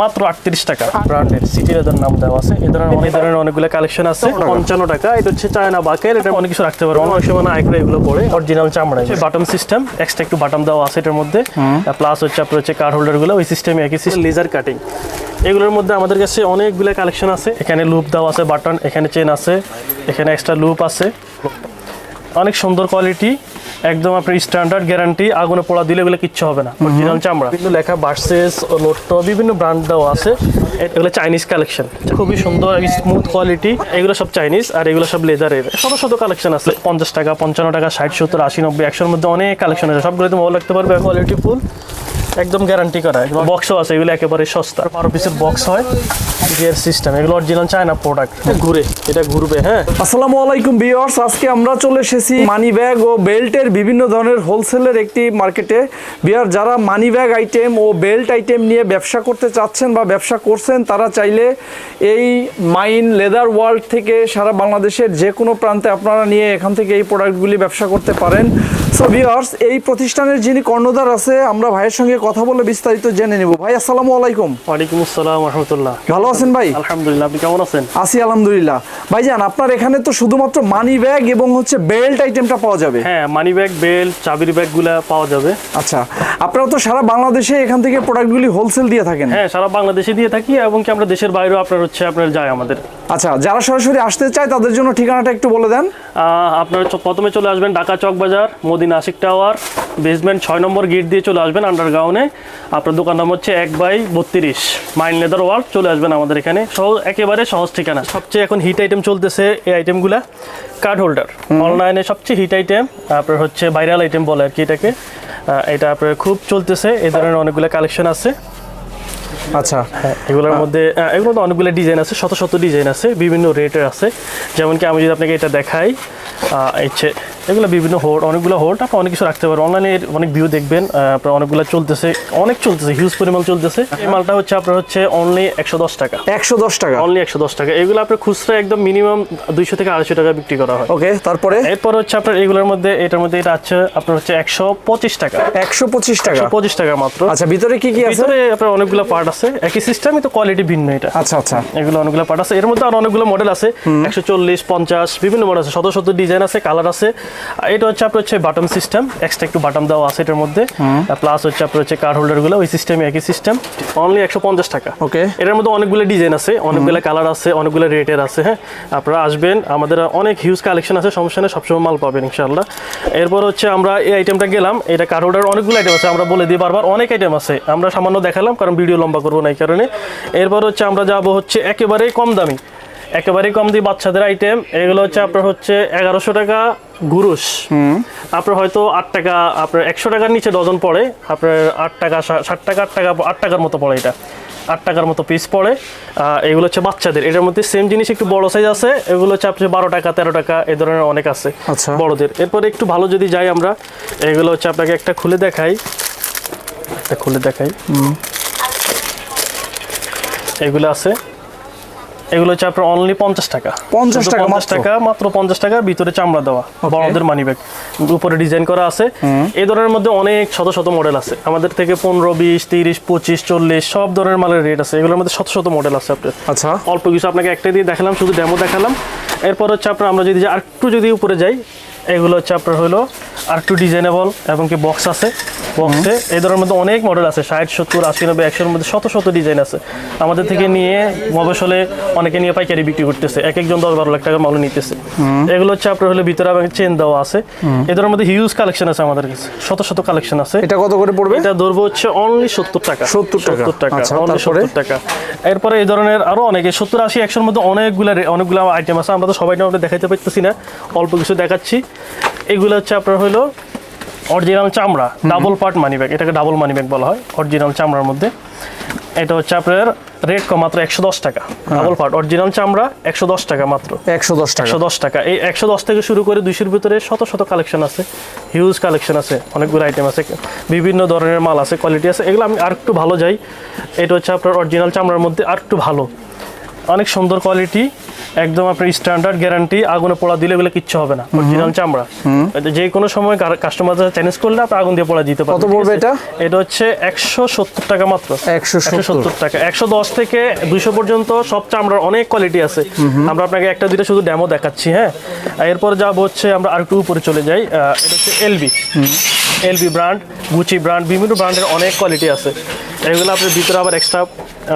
মাত্র আটত্রিশ টাকা। ব্র্যান্ডের সিটি লেদার নাম দেওয়া আছে। এই ধরনের অনেক ধরনের অনেকগুলো কালেকশন আছে। পঞ্চান্ন টাকা। এটা হচ্ছে চায়না বাকের এটা অনেক কিছু রাখতে পারব। অনেক সময় আইক্রে এগুলো পড়ে অরিজিনাল চামড়া বাটম সিস্টেম এক্সট্রা একটু বাটম দেওয়া আছে এটার মধ্যে। প্লাস হচ্ছে আপনার হচ্ছে কার্ড হোল্ডারগুলো ওই সিস্টেমে একই সিস্টেম লেজার কাটিং এগুলোর মধ্যে আমাদের কাছে অনেকগুলো কালেকশন আছে। এখানে লুপ দেওয়া আছে বাটন এখানে চেন আছে এখানে এক্সট্রা লুপ আছে। অনেক সুন্দর কোয়ালিটি একদম আপনার স্ট্যান্ডার্ড গ্যারান্টি আগুনে পোড়া দিলে এগুলো কিচ্ছু হবে না। অরিজিনাল চামড়া। কিন্তু লেখা বার্সেস লোটো বিভিন্ন ব্র্যান্ড দেওয়া আছে। এগুলো চাইনিজ কালেকশন খুবই সুন্দর স্মুথ কোয়ালিটি এগুলো সব চাইনিজ আর এগুলো সব লেজারের শত শত কালেকশন আছে। পঞ্চাশ টাকা পঞ্চান্ন টাকা ষাট সত্তর আশি নব্বই একশোর মধ্যে অনেক কালেকশন আছে। সবগুলোতে ভালো লাগতে পারবে কোয়ালিটি ফুল একদম গ্যারান্টি করা। বক্সও আছে, এগুলো একেবারে সস্তা। বারো পিসের বক্স হয় গিয়ার সিস্টেম এগুলো অরিজিনাল চায়না প্রোডাক্ট ঘুরে, এটা ঘুরবে হ্যাঁ। আলাইকুম আজকে আমরা চলে এসেছি মানি ব্যাগ ও বেল্টের বিভিন্ন ধরনের হোলসেলের একটি মার্কেটে বিয়ার যারা মানি ব্যাগ আইটেম ও বেল্ট আইটেম নিয়ে ব্যবসা করতে চাচ্ছেন বা ব্যবসা করছেন, তারা চাইলে এই মাইন লেদার ওয়ার্ল্ড থেকে সারা বাংলাদেশের যে কোনো প্রান্তে আপনারা নিয়ে এখান থেকে এই প্রোডাক্টগুলি ব্যবসা করতে পারেন। সো ভিউয়ার্স এই প্রতিষ্ঠানের যিনি কর্ণধার আছে, আমরা ভাইয়ের সঙ্গে কথা বলে বিস্তারিত জেনে নেব। ভাই আসসালামু আলাইকুম। ওয়ালাইকুম আসসালাম রহমতুল্লাহ ভালো আছেন ভাই? আলহামদুলিল্লাহ আপনি কেমন আছেন? আছি আলহামদুলিল্লাহ। ভাই ভাইজান আপনার এখানে তো শুধুমাত্র মানি ব্যাগ এবং হচ্ছে বেল্ট আইটেমটা পাওয়া যাবে? হ্যাঁ মানি ব্যাগ বেল্ট চাবির ব্যাগগুলা পাওয়া যাবে। আচ্ছা আপনারা তো সারা বাংলাদেশে এখান থেকে প্রোডাক্টগুলি হোলসেল দিয়ে থাকেন। হ্যাঁ সারা বাংলাদেশে দিয়ে থাকি এবং কি আমরা দেশের বাইরেও আপনার হচ্ছে আপনার যায় আমাদের। আচ্ছা যারা সরাসরি আসতে চায় তাদের জন্য ঠিকানাটা একটু বলে দেন। আপনার প্রথমে চলে আসবেন ঢাকা চক বাজার মদিনা আশিক টাওয়ার বেসমেন্ট ছয় নম্বর গেট দিয়ে চলে আসবেন আন্ডারগ্রাউন্ডে আপনার দোকান নাম হচ্ছে এক বাই বত্রিশ মাইন লেদার ওয়ার্ল্ড। চলে আসবেন আমাদের এখানে। সহজ একেবারে সহজ ঠিকানা। সবচেয়ে এখন হিট আইটেম চলতেছে এই আইটেমগুলা কার্ড হোল্ডার অনলাইনে সবচেয়ে হিট আইটেম আপনার হচ্ছে ভাইরাল আইটেম বলে আর কি এটাকে। এটা আপনার খুব চলতেছে। এই ধরনের অনেকগুলো কালেকশন আছে। আচ্ছা। হ্যাঁ এগুলোর মধ্যে এগুলো মধ্যে অনেকগুলো ডিজাইন আছে শত শত ডিজাইন আছে বিভিন্ন রেটের আছে। যেমন কি আমি যদি আপনাকে এটা দেখাই ইচ্ছে এগুলো বিভিন্ন হোল্ড অনেকগুলো হোল্ড আপনি অনেক কিছু রাখতে পারবেন। অনলাইনে অনেক ভিউ দেখবেন আপনার অনেকগুলো চলতেছে অনেক চলতেছে হিউজ পরিমাণ চলতেছে। এই মালটা হচ্ছে আপনার হচ্ছে অনলি একশো দশ টাকা। একশো দশ টাকা? অনলি একশো দশ টাকা। এগুলো আপনার খুচরা একদম মিনিমাম দুইশো থেকে আড়াইশো টাকা বিক্রি করা হয়। ওকে তারপরে? এরপর হচ্ছে আপনার এগুলোর মধ্যে এটার মধ্যে এটা আছে আপনার হচ্ছে একশো পঁচিশ টাকা। একশো পঁচিশ টাকা? পঁচিশ টাকা মাত্র। আচ্ছা ভিতরে কি কি আছে? ভিতরে আপনার অনেকগুলো পার্ট আছে একই সিস্টেম কিন্তু কোয়ালিটি ভিন্ন এটা। আচ্ছা আচ্ছা। এগুলো অনেকগুলো পার্ট আছে। এর মধ্যে আরও অনেকগুলো মডেল আছে একশো চল্লিশ পঞ্চাশ বিভিন্ন মডেল আছে। শত শত ডিজাইন আছে কালার আছে। এটা হচ্ছে আপনার হচ্ছে বাটন সিস্টেম এক্সট্রা একটু বাটন দেওয়া আছে এটার মধ্যে। প্লাস হচ্ছে আপনার হচ্ছে কার্ড হোল্ডারগুলো ওই সিস্টেমে একই সিস্টেম অনলি একশো পঞ্চাশ টাকা। ওকে এটার মধ্যে অনেকগুলো ডিজাইন আছে অনেকগুলো কালার আছে অনেকগুলো রেটের আছে হ্যাঁ? আপনারা আসবেন আমাদের অনেক হিউজ কালেকশন আছে সমস্যা নেই সবসময় মাল পাবেন ইনশাল্লাহ এরপর হচ্ছে আমরা এই আইটেমটা গেলাম। এটা কার্ড হোল্ডার অনেকগুলো আইটেম আছে আমরা বলে দিই বারবার অনেক আইটেম আছে। আমরা সামান্য দেখালাম কারণ ভিডিও লম্বা করব না এই কারণে। এরপর হচ্ছে আমরা যাব হচ্ছে একেবারেই কম দামি। একেবারেই কম দিয়ে বাচ্চাদের আইটেম এগুলো হচ্ছে আপনার হচ্ছে এগারোশো টাকা গুরুশ। আপনার হয়তো আট টাকা আপনার একশো টাকার নিচে ডজন পড়ে। আপনার আট টাকা ষাট টাকা আট টাকা আট টাকার মতো পড়ে এটা। আট টাকার মতো পিস পড়ে। এগুলো হচ্ছে বাচ্চাদের। এটার মধ্যে সেম জিনিস একটু বড় সাইজ আছে। এগুলো হচ্ছে আপনার বারো টাকা তেরো টাকা এই ধরনের অনেক আছে আচ্ছা। বড়দের। এরপরে একটু ভালো যদি যাই আমরা এগুলো হচ্ছে আপনাকে একটা খুলে দেখাই। একটা খুলে দেখাই। এগুলো আছে। এগুলো হচ্ছে আপনার অনলি পঞ্চাশ টাকা। পঞ্চাশ টাকা 50 মাত্র? টাকা মাত্র পঞ্চাশ টাকার ভিতরে চামড়া দেওয়া বড়দের মানি ব্যাগ উপরে ডিজাইন করা আছে। এই ধরনের মধ্যে অনেক শত শত মডেল আছে। আমাদের থেকে পনেরো বিশ তিরিশ পঁচিশ চল্লিশ সব ধরনের মালের রেট আছে। এগুলোর মধ্যে শত শত মডেল আছে আপনার। আচ্ছা। অল্প কিছু আপনাকে একটা দিয়ে দেখালাম শুধু ডেমো দেখালাম। এরপর হচ্ছে আপনার আমরা যদি আর একটু যদি উপরে যাই এগুলো হচ্ছে আপনার হলো আর একটু ডিজাইনেবল এবং কি বক্স আছে। বক্সে এই ধরনের মধ্যে অনেক মডেল আছে ষাট সত্তর আশি নব্বই একশোর মধ্যে শত শত ডিজাইন আছে। আমাদের থেকে নিয়ে মফসলে অনেকে নিয়ে পাইকারি বিক্রি করতেছে। এক একজন দশ বারো লাখ টাকা মাল নিতেছে। এগুলো হচ্ছে আপনার হলে ভিতরে এবং চেন দেওয়া আছে। এই ধরনের মধ্যে হিউজ কালেকশন আছে আমাদের কাছে। শত শত কালেকশন আছে। এটা কত করে পড়বে? এটা ধরবো হচ্ছে অনলি সত্তর টাকা। 70 টাকা। সত্তর টাকা আচ্ছা, অনলি তারপরে? সত্তর টাকা। এরপরে এই ধরনের আরও অনেকে সত্তর আশি একশোর মধ্যে অনেকগুলো অনেকগুলো আইটেম আছে। আমরা তো সবাই আমরা দেখাইতে পারতেছি না। অল্প কিছু দেখাচ্ছি। এগুলো হচ্ছে আপনার হলো অরিজিনাল চামড়া ডাবল পার্ট মানি ব্যাগ এটাকে ডাবল মানি ব্যাগ বলা হয় অরিজিনাল চামড়ার মধ্যে। এটা হচ্ছে আপনার রেট কম মাত্র একশো দশ টাকা ডাবল পার্ট অরিজিনাল চামড়া একশো দশ টাকা মাত্র। একশো দশ টাকা। একশো দশ টাকা এই একশো দশ থেকে শুরু করে দুইশোর ভিতরে শত শত কালেকশন আছে হিউজ কালেকশন আছে অনেকগুলো আইটেম আছে বিভিন্ন ধরনের মাল আছে কোয়ালিটি আছে এগুলো আমি আর একটু ভালো যাই এটা হচ্ছে আপনার অরিজিনাল চামড়ার মধ্যে আর একটু ভালো। অনেক সুন্দর কোয়ালিটি একদম আপনার স্ট্যান্ডার্ড গ্যারান্টি আগুনে পোড়া দিলে এগুলো কিচ্ছু হবে না অরিজিনাল চামড়া। যে কোনো সময় কাস্টমার চ্যালেঞ্জ করলে আপনি আগুন দিয়ে পোড়া দিতে পারবেন। কত পড়বে এটা? এটা হচ্ছে একশো সত্তর টাকা মাত্র। 170 সত্তর। টাকা। একশো দশ থেকে দুইশো পর্যন্ত সব চামড়ার অনেক কোয়ালিটি আছে। আমরা আপনাকে একটা দুইটা শুধু ডেমো দেখাচ্ছি হ্যাঁ? এরপর যাব হচ্ছে আমরা আর একটু উপরে চলে যাই। এটা হচ্ছে LB LB brand Gucci brand বিভিন্ন ব্র্যান্ডের অনেক কোয়ালিটি আছে। এগুলো আপনার ভিতরে আবার এক্সট্রা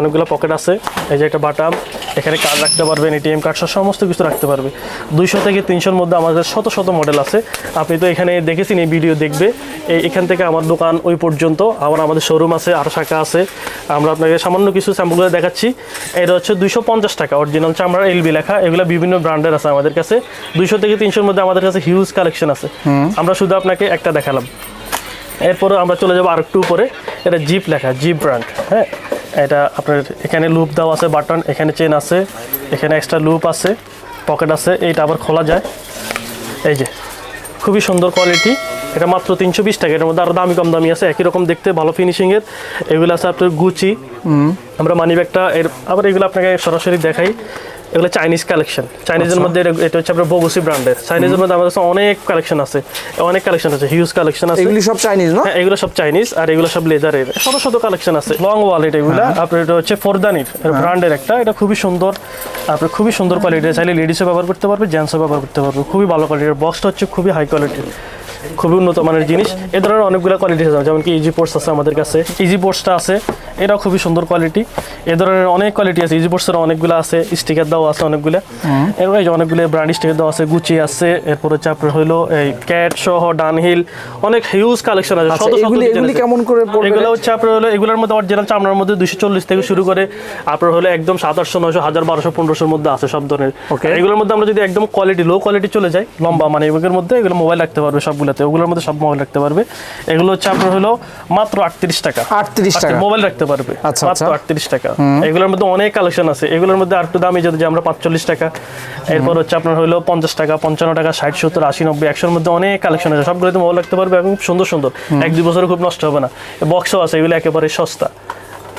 অনেকগুলো পকেট আছে। এই যে একটা বাটাম এখানে কার্ড রাখতে পারবেন এটিএম কার্ড সহ সমস্ত কিছু রাখতে পারবে। দুইশো থেকে তিনশোর মধ্যে আমাদের শত শত মডেল আছে। আপনি তো এখানে দেখেছেন এই ভিডিও দেখবে। এই এখান থেকে আমার দোকান ওই পর্যন্ত। আবার আমাদের শোরুম আছে আরও শাখা আছে। আমরা আপনাকে সামান্য কিছু স্যাম্পলগুলো দেখাচ্ছি। এটা হচ্ছে দুইশো পঞ্চাশ টাকা অরিজিনাল চামড়ার এলবি লেখা। এগুলো বিভিন্ন ব্র্যান্ডের আছে আমাদের কাছে। দুইশো থেকে তিনশোর মধ্যে আমাদের কাছে হিউজ কালেকশন আছে। আমরা শুধু আপনাকে একটা দেখালাম। এরপরে আমরা চলে যাব আরেকটু উপরে। এটা জিপ লেখা জিপ ব্র্যান্ড হ্যাঁ? এটা আপনার এখানে লুপ দেওয়া আছে বাটন এখানে চেন আছে এখানে এক্সট্রা লুপ আছে পকেট আছে এইটা আবার খোলা যায়। এই যে খুবই সুন্দর কোয়ালিটি এটা মাত্র তিনশো বিশ টাকা এটার মধ্যে আরও দামি কম দামি আছে একই রকম দেখতে ভালো ফিনিশিংয়ের এগুলো আছে আপনার গুচি আমরা মানি ব্যাগটা এর আবার এগুলো আপনাকে সরাসরি দেখাই। এগুলো চাইনিজ কালেকশন চাইনিজের মধ্যে এটা- হচ্ছে আপনার বগুসি ব্র্যান্ডের চাইনিজের মধ্যে আমাদের কাছে অনেক কালেকশন আছে। অনেক কালেকশন আছে হিউজ কালেকশন আছে। এগুলি সব চাইনিজ না? হ্যাঁ এগুলো সব চাইনিজ আর এগুলো সব লেদারের শত শত কালেকশন আছে। লং ওয়ালেট এগুলো। আপনার এটা হচ্ছে ফোরদানির ব্র্যান্ডের একটা। এটা খুবই সুন্দর। আপনার খুবই সুন্দর কোয়ালিটির চাইলে লেডিসও ব্যবহার করতে পারবে জেন্টসও ব্যবহার করতে পারবে। খুবই ভালো কোয়ালিটির বক্সটা হচ্ছে খুবই হাই কোয়ালিটির খুবই উন্নত মানের জিনিস। এ ধরনের অনেকগুলো কোয়ালিটি আছে যেমন কি ইজি পোর্টস আছে আমাদের কাছে। ইজি পোর্টসটা আছে এটাও খুবই সুন্দর কোয়ালিটি এ ধরনের অনেক কোয়ালিটি আছে ইজি পোর্টসের অনেকগুলো আছে স্টিকার দেওয়া আছে অনেকগুলো। এরপর এই যে অনেকগুলো ব্র্যান্ড স্টিকার দেওয়া আছে গুচি আছে এরপর হচ্ছে আপনার হলো এই ক্যাট সহ ডানহিল অনেক হিউজ কালেকশন আছে আচ্ছা শত এগুলি কেমন করে এগুলো হচ্ছে আপনার হলো এগুলোর মধ্যে অরিজিনাল চামড়ার মধ্যে দুশো চল্লিশ থেকে শুরু করে আপনার হলো একদম সাত আটশো নয়শো হাজার বারোশো পনেরোশোর মধ্যে আছে সব ধরনের. এগুলোর মধ্যে আমরা যদি একদম কোয়ালিটি লো কোয়ালিটি চলে যাই লম্বা মানে এগুলোর মধ্যে এগুলো মোবাইল রাখতে পারবে সবগুলোতে ওগুলোর মধ্যে সব মোবাইল রাখতে পারবে। এগুলো হচ্ছে আপনার হলো মাত্র আটত্রিশ টাকা। 38 টাকা। মোবাইল রাখতে পারবে। আচ্ছা, মাত্র আচ্ছা। আটত্রিশ টাকা। এগুলোর মধ্যে অনেক কালেকশন আছে। এগুলোর মধ্যে আর একটু দামি যদি যে আমরা পাঁচচল্লিশ টাকা। এরপর হচ্ছে আপনার হলো পঞ্চাশ টাকা পঞ্চান্ন টাকা ষাট সত্তর আশি নব্বই একশোর মধ্যে অনেক কালেকশন আছে। সবগুলোতে মোবাইল রাখতে পারবে এবং সুন্দর সুন্দর। এক দুই বছরে খুব নষ্ট হবে না। বক্সও আছে এগুলো একেবারে সস্তা।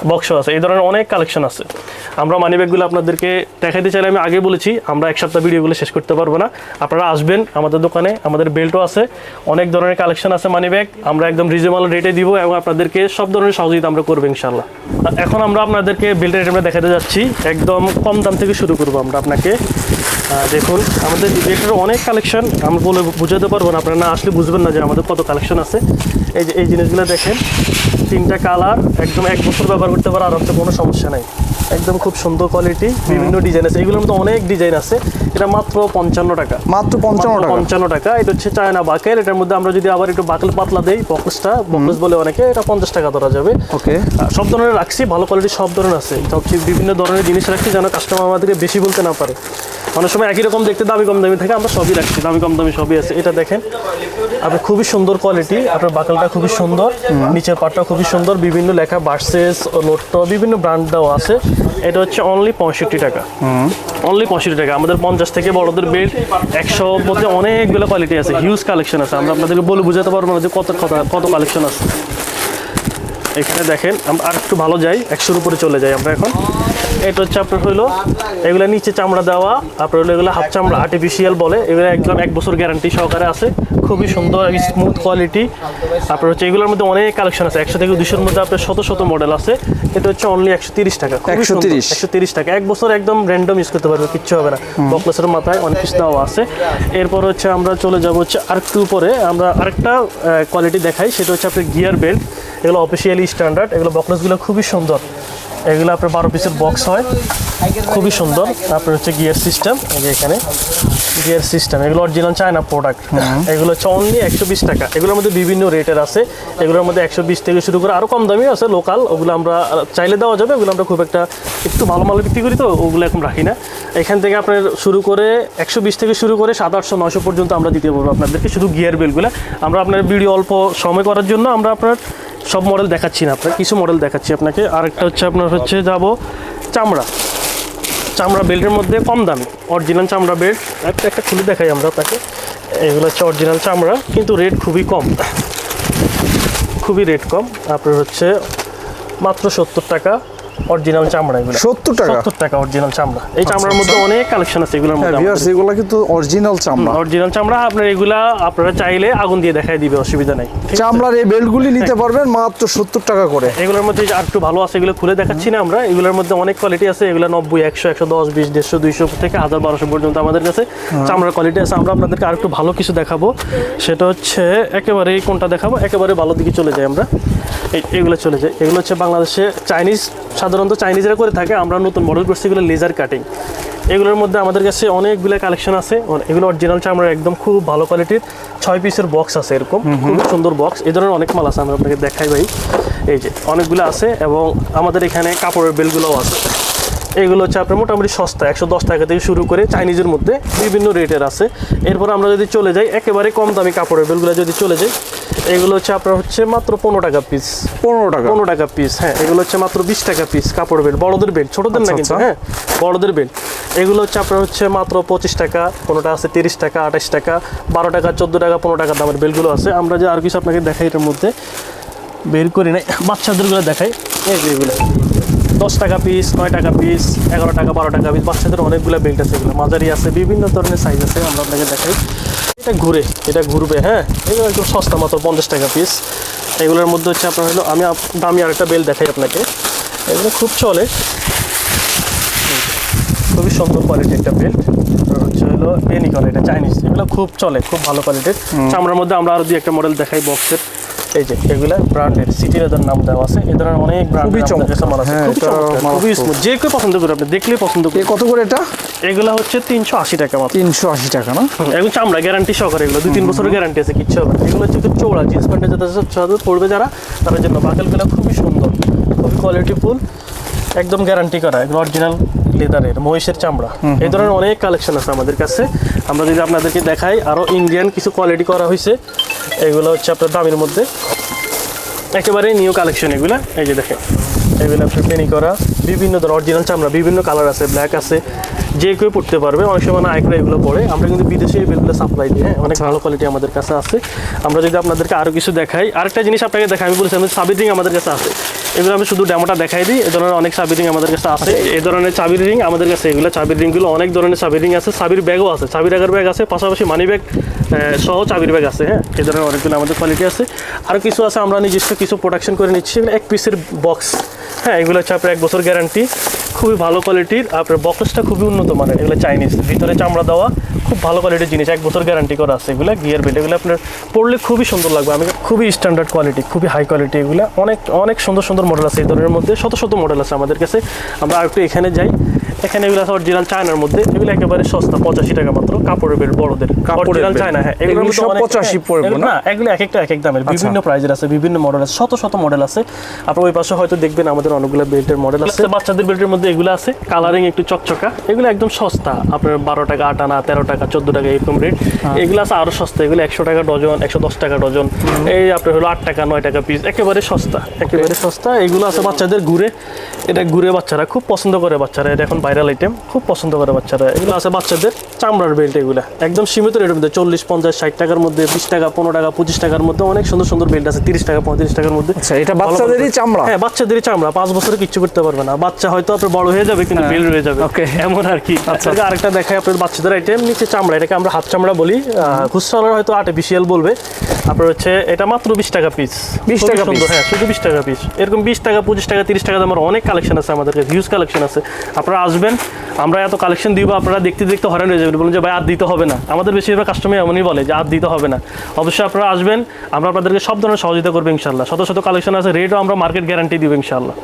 বক্সও আছে। এই ধরনের অনেক কালেকশন আছে। আমরা মানি ব্যাগগুলো আপনাদেরকে দেখাইতে চাইলে আমি আগে বলেছি, আমরা এক সপ্তাহ ভিডিওগুলো শেষ করতে পারব না। আপনারা আসবেন আমাদের দোকানে, আমাদের বেল্টও আছে। অনেক ধরনের কালেকশন আছে মানি ব্যাগ আমরা একদম রিজনেবল রেটে দিব এবং আপনাদেরকে সব ধরনের সহযোগিতা আমরা করব ইনশাল্লাহ এখন আমরা আপনাদেরকে বেল্টের রেট দেখাতে যাচ্ছি। একদম কম দাম থেকে শুরু করব আমরা আপনাকে। দেখুন, আমাদের বেল্টের অনেক কালেকশন আমরা বলে বুঝাতে পারব না, আপনারা না আসলে বুঝবেন না যে আমাদের কত কালেকশন আছে। এই যে, এই জিনিসগুলো দেখেন। তিনটা কালার একদম এক বছর ব্যবহার করতে পারে আর কোনো সমস্যা নাই। একদম খুব সুন্দর কোয়ালিটি বিভিন্ন ডিজাইন আছে। এগুলোর মধ্যে অনেক ডিজাইন আছে। এটা মাত্র পঞ্চান্ন টাকা। মাত্র পঞ্চান্ন টাকা। পঞ্চান্ন টাকা। এটা হচ্ছে চায়না বাকেল এটার মধ্যে আমরা যদি আবার একটু বাকল পাতলা দেই বক্সটা বক্স বলে অনেকে এটা পঞ্চাশ টাকা ধরা যাবে। ওকে। সব ধরনের রাখছি ভালো কোয়ালিটির সব ধরনের আছে। সবচেয়ে বিভিন্ন ধরনের জিনিস রাখছি যেন কাস্টমার আমাদেরকে বেশি বলতে না পারে। অনেক সময় একই রকম দেখতে দামি কম দামি থাকে আমরা সবই রাখছি দামি কম দামি সবই আছে। এটা দেখেন আপনার খুবই সুন্দর কোয়ালিটি আপনার বাকলটা খুবই সুন্দর নিচের পাটটা খুবই সুন্দর বিভিন্ন লেখা বার্সেস নোটটো বিভিন্ন ব্র্যান্ড দেওয়া আছে। এটা হচ্ছে অনলি পঁয়ষট্টি টাকা। অনলি পঁয়ষট্টি টাকা। আমাদের পঞ্চাশ থেকে বড়দের বেল্ট একশো মধ্যে অনেকগুলো কোয়ালিটি আছে হিউজ কালেকশন আছে। আমরা আপনাদেরকে বলে বুঝাতে পারব না যে কত কত কত কালেকশন আছে। এখানে দেখেন আমরা আর একটু ভালো যাই একশোর উপরে চলে যাই আমরা এখন। এটা হচ্ছে আপনার হলো এগুলো নিচে চামড়া দেওয়া আপনার হলো এগুলো হাফ চামড়া আর্টিফিশিয়াল বলে এগুলো একদম এক বছর গ্যারান্টি সহকারে আছে খুবই সুন্দর স্মুথ কোয়ালিটি আপনার হচ্ছে এগুলোর মধ্যে অনেক কালেকশন আছে একশো থেকে দুশোর মধ্যে আপনার শত শত মডেল আছে এটা হচ্ছে অনলি একশো তিরিশ টাকা 130 একশো তিরিশ? টাকা এক বছর একদম র্যান্ডম ইউজ করতে পারবে কিচ্ছু হবে না। বকলেসের মাথায় অনেক কিছু দেওয়া আছে। এরপর হচ্ছে আমরা চলে যাব হচ্ছে আরেকটু উপরে আমরা আরেকটা কোয়ালিটি দেখাই সেটা হচ্ছে আপনার গিয়ার বেল্ট এগুলো অফিসিয়ালি স্ট্যান্ডার্ড এগুলো বকলেসগুলো খুবই সুন্দর। এগুলো আপনার বারো পিসের বক্স হয়। খুবই সুন্দর। আপনার হচ্ছে গিয়ার সিস্টেম এই যে এখানে। গিয়ার সিস্টেম এগুলো অরিজিনাল চায়না প্রোডাক্ট এগুলো হচ্ছে অনলি একশো বিশ টাকা। এগুলোর মধ্যে বিভিন্ন রেটের আছে। এগুলোর মধ্যে একশো বিশ থেকে শুরু করে আরও কম দামি আছে লোকাল ওগুলো আমরা চাইলে দেওয়া যাবে ওগুলো আমরা খুব একটা একটু ভালো মাল বিক্রি করি তো ওগুলো এখন রাখি না। এখান থেকে আপনার শুরু করে একশো বিশ থেকে শুরু করে সাত আটশো নয়শো পর্যন্ত আমরা দিতে পারব আপনাদেরকে শুধু গিয়ার বেলগুলো আমরা আপনার ভিডিও অল্প সময় করার জন্য আমরা আপনার সব মডেল দেখাচ্ছি না আপনার কিছু মডেল দেখাচ্ছি আপনাকে। আরেকটা হচ্ছে আপনার হচ্ছে যাব চামড়া। চামড়া বেল্টের মধ্যে কম দামি অরিজিনাল চামড়া বেল্ট একটা একটা খুলে দেখাই আমরা তাকে। এগুলো হচ্ছে অরিজিনাল চামড়া, কিন্তু রেট খুবই কম। খুবই রেট কম। আপনার হচ্ছে মাত্র সত্তর টাকা। অরিজিনাল চামড়া এগুলো। সত্তর টাকা। সত্তর টাকা অরিজিনাল চামড়া। এই চামড়ার মধ্যে অনেক কালেকশন আছে এগুলোর হ্যাঁ মধ্যে ভিউয়ার্স এগুলো কিন্তু অরিজিনাল চামড়া। অরিজিনাল চামড়া আপনার এগুলা আপনারা চাইলে আগুন দিয়ে দেখাই দিবে অসুবিধা নাই। চামড়ার এই বেল্টগুলি নিতে পারবেন মাত্র সত্তর টাকা করে। এগুলোর মধ্যে আর একটু ভালো আছে এগুলো খুলে দেখাচ্ছি না আমরা। এগুলোর মধ্যে অনেক কোয়ালিটি আছে। এগুলো নব্বই একশো একশো দশ বিশ দেড়শো দুইশো থেকে হাজার বারোশো পর্যন্ত আমাদের কাছে চামড়ার কোয়ালিটি আছে। আমরা আপনাদেরকে আর একটু ভালো কিছু দেখাবো। সেটা হচ্ছে একেবারে কোনটা দেখাবো? একেবারে ভালো দিকে চলে যাই আমরা। এই- এগুলো চলে যায় এগুলো হচ্ছে বাংলাদেশে চাইনিজ সাধারণত চাইনিজরা করে থাকে আমরা নতুন মডেল করছি এগুলো লেজার কাটিং এগুলোর মধ্যে আমাদের কাছে অনেকগুলো কালেকশন আছে এগুলো অরিজিনাল চামড়ার একদম খুব ভালো কোয়ালিটির ছয় পিসের বক্স আছে এরকম খুব সুন্দর বক্স এই ধরনের অনেক মাল আছে আমরা আপনাকে দেখাই ভাই। এই যে অনেকগুলো আছে এবং আমাদের এখানে কাপড়ের বেলগুলোও আছে। এগুলো হচ্ছে আপনার মোটামুটি সস্তা একশো দশ টাকা থেকে শুরু করে চাইনিজের মধ্যে বিভিন্ন রেটের আছে। এরপর আমরা যদি চলে যাই একেবারে কম দামি কাপড়ের বেলগুলো যদি চলে যাই এগুলো হচ্ছে আপনার হচ্ছে মাত্র পনেরো টাকা পিস পনেরো টাকা। পনেরো টাকা পিস হ্যাঁ এগুলো হচ্ছে মাত্র বিশ টাকা পিস কাপড় বেল্ট বড়দের বেল্ট ছোটদের না আচ্ছা, কিন্তু আচ্ছা। হ্যাঁ বড়দের বেল্ট এগুলো হচ্ছে আপনার হচ্ছে মাত্র পঁচিশ টাকা কোনোটা আছে তিরিশ টাকা আঠাশ টাকা বারো টাকা চোদ্দ টাকা পনেরো টাকা দামের বেলগুলো আছে। আমরা যে আর কিছু আপনাকে দেখাই এটার মধ্যে বের করি নাই বাচ্চাদেরগুলো দেখাই। এই যে এগুলো। দশ টাকা পিস নয় টাকা পিস এগারো টাকা বারো টাকা পিস বাচ্চাদের অনেকগুলো বেল্ট আছে এগুলো। মাঝারি আছে বিভিন্ন ধরনের সাইজ আছে আমরা আপনাকে দেখাই। এটা ঘুরে এটা ঘুরবে হ্যাঁ? এগুলো একদম সস্তা মাত্র পঞ্চাশ টাকা পিস এগুলোর মধ্যে হচ্ছে আপনার হলো আমি দামি আরেকটা বেল্ট দেখাই আপনাকে। এগুলো খুব চলে। খুবই সুন্দর কোয়ালিটির একটা বেল্ট হচ্ছে হলো টেনিকন এটা চাইনিজ এগুলো খুব চলে খুব ভালো কোয়ালিটির চামড়ার মধ্যে আমরা আরও দুই একটা মডেল দেখাই বক্সের এই যে এগুলা ব্র্যান্ডের সিটি লেদার নাম দেওয়া আছে। ধরনের অনেক খুবই ব্র্যান্ডের চমৎকার। মাল আছে। হ্যাঁ, খুবই চমৎকার, খুবই স্মুথ যে কেউ পছন্দ করে আপনি দেখলেই পছন্দ করে কত করে এটা? এগুলা হচ্ছে তিনশো আশি টাকা মাত্র। তিনশো আশি টাকা না? এখন চামড়া গ্যারান্টি সহকারে এগুলো। দুই তিন বছরের গ্যারান্টি আছে কিচ্ছু হবে। এগুলো হচ্ছে চৌড়া জিন্স প্যান্টে যাদের সাথে পড়বে যারা তাদের জন্য। বাকেলগুলো খুবই সুন্দর খুবই কোয়ালিটিফুল একদম গ্যারান্টি করা এগুলো অরিজিনাল লেদারের মহিষের চামড়া। এই ধরনের অনেক কালেকশন আছে আমাদের কাছে। আমরা যদি আপনাদেরকে দেখাই আরও ইন্ডিয়ান কিছু কোয়ালিটি করা হয়েছে এগুলো হচ্ছে আপনার দামের মধ্যে। একেবারে নিউ কালেকশন এগুলো। এই যে দেখেন এগুলো আপনার পেনি করা। বিভিন্ন ধরনের অরিজিনাল চামড়া বিভিন্ন কালার আছে ব্ল্যাক আছে। যে কেউ পড়তে পারবে অনেক সময় আইকরা এগুলো পড়ে। আমরা কিন্তু বিদেশে বেলগুলো সাপ্লাই দিই হ্যাঁ? অনেক ভালো কোয়ালিটি আমাদের কাছে আছে। আমরা যদি আপনাদেরকে আরও কিছু দেখাই আরেকটা জিনিস আপনাকে দেখাই আমি বলেছিলাম সাবির রিং আমাদের কাছে আছে। এগুলো আমি শুধু ডেমোটা দেখাই দিই এ ধরনের অনেক সাবির রিং আমাদের কাছে আছে। এই ধরনের চাবির রিং আমাদের কাছে এগুলো চাবির রিংগুলো অনেক ধরনের চাবির রিং আছে চাবির ব্যাগও আছে চাবির রাখার ব্যাগ আছে পাশাপাশি মানি ব্যাগ সহ চাবির ব্যাগ আছে হ্যাঁ? এ ধরনের অনেকগুলো আমাদের কোয়ালিটি আছে। আর কিছু আছে আমরা নিজস্ব কিছু প্রোডাকশন করে নিচ্ছি এক পিসের বক্স হ্যাঁ এগুলো হচ্ছে আপনার এক বছর গ্যারান্টি খুবই ভালো কোয়ালিটির আপনার বক্সটা খুবই উন্নত মানের, এগুলো চাইনিজ ভিতরে চামড়া দেওয়া খুব ভালো কোয়ালিটির জিনিস। এক বছর গ্যারান্টি করা আছে এগুলো গিয়ার বেল্ট এগুলো আপনার পড়লে খুবই সুন্দর লাগবে। আমি খুবই স্ট্যান্ডার্ড কোয়ালিটি খুবই হাই কোয়ালিটি এগুলো। অনেক অনেক সুন্দর সুন্দর মডেল আছে এই ধরনের মধ্যে। শত শত মডেল আছে আমাদের কাছে। আমরা আর একটু এখানে যাই। এখানে এগুলো আছে অরিজিনাল চায়নার মধ্যে। এগুলো একেবারে সস্তা পঁচাশি টাকা মাত্র। কাপড়ের বেল্ট বড়দের। অরিজিনাল চায়না হ্যাঁ এগুলো সব অনেক- 85 পড়বে না? আচ্ছা। না এগুলো এক একটা এক এক দামের বিভিন্ন প্রাইজের আছে বিভিন্ন মডেল আছে। শত শত মডেল আছে। আপনার ওই পাশে হয়তো দেখবেন আমাদের অনেকগুলো বেল্টের মডেল আছে। বাচ্চাদের বেল্টের মধ্যে এগুলো আছে। কালারিং একটু চকচকা। এগুলো একদম সস্তা। আপনার বারো টাকা আট আনা তেরো টাকা। চোদ্দ টাকা এরকম রেট হ্যাঁ। এগুলো আছে আরও সস্তা এগুলো একশো টাকা ডজন একশো দশ টাকা ডজন। এই আপনার হলো আট টাকা নয় টাকা পিস একেবারে সস্তা একেবারে সস্তা। এগুলো আছে বাচ্চাদের ঘুরে এটা ঘুরে বাচ্চারা খুব পছন্দ করে বাচ্চারা। এটা এখন ভাইরাল আইটেম খুব পছন্দ করে বাচ্চারা। এগুলো আছে বাচ্চাদের চামড়ার বেল্ট এগুলো। একদম সীমিত রেটের মধ্যে চল্লিশ পঞ্চাশ ষাট টাকার মধ্যে বিশ টাকা পনেরো টাকা পঁচিশ টাকার মধ্যে অনেক সুন্দর সুন্দর বেল্ট আছে তিরিশ টাকা পঁয়ত্রিশ টাকার মধ্যে। আচ্ছা এটা বাচ্চাদেরই চামড়া? হ্যাঁ বাচ্চাদেরই চামড়া। পাঁচ বছরে কিচ্ছু করতে পারবে না। বাচ্চা হয়তো আপনার বড় হয়ে যাবে কিন্তু বেল রয়ে যাবে. এমন আর কি। আচ্ছা। আরেকটা দেখাই আপনার বাচ্চাদের আইটেম নিচে চামড়া এটাকে আমরা হাফ চামড়া বলি। খুচরা হয়তো আর্টিফিশিয়াল বলবে। আপনার হচ্ছে এটা মাত্র বিশ টাকা পিস 20 টাকা সুন্দর হ্যাঁ শুধু বিশ টাকা পিস এরকম বিশ টাকা পঁচিশ টাকা তিরিশ টাকা আমার অনেক কালেকশন আছে আমাদের কাছে হিউজ কালেকশন আছে। আপনারা আসবেন আমরা এত কালেকশন দিব আপনারা দেখতে দেখতে হরান হয়ে যাবেন। বলুন যে ভাই আর দিতে হবে না। আমাদের বেশিরভাগ কাস্টমার এমনই বলে যে আর দিতে হবে না। অবশ্যই আপনারা আসবেন আমরা আপনাদেরকে সব ধরনের সহযোগিতা করব ইনশাল্লাহ শত শত কালেকশন আছে রেটও আমরা মার্কেট গ্যারান্টি দিব ইনশাল্লাহ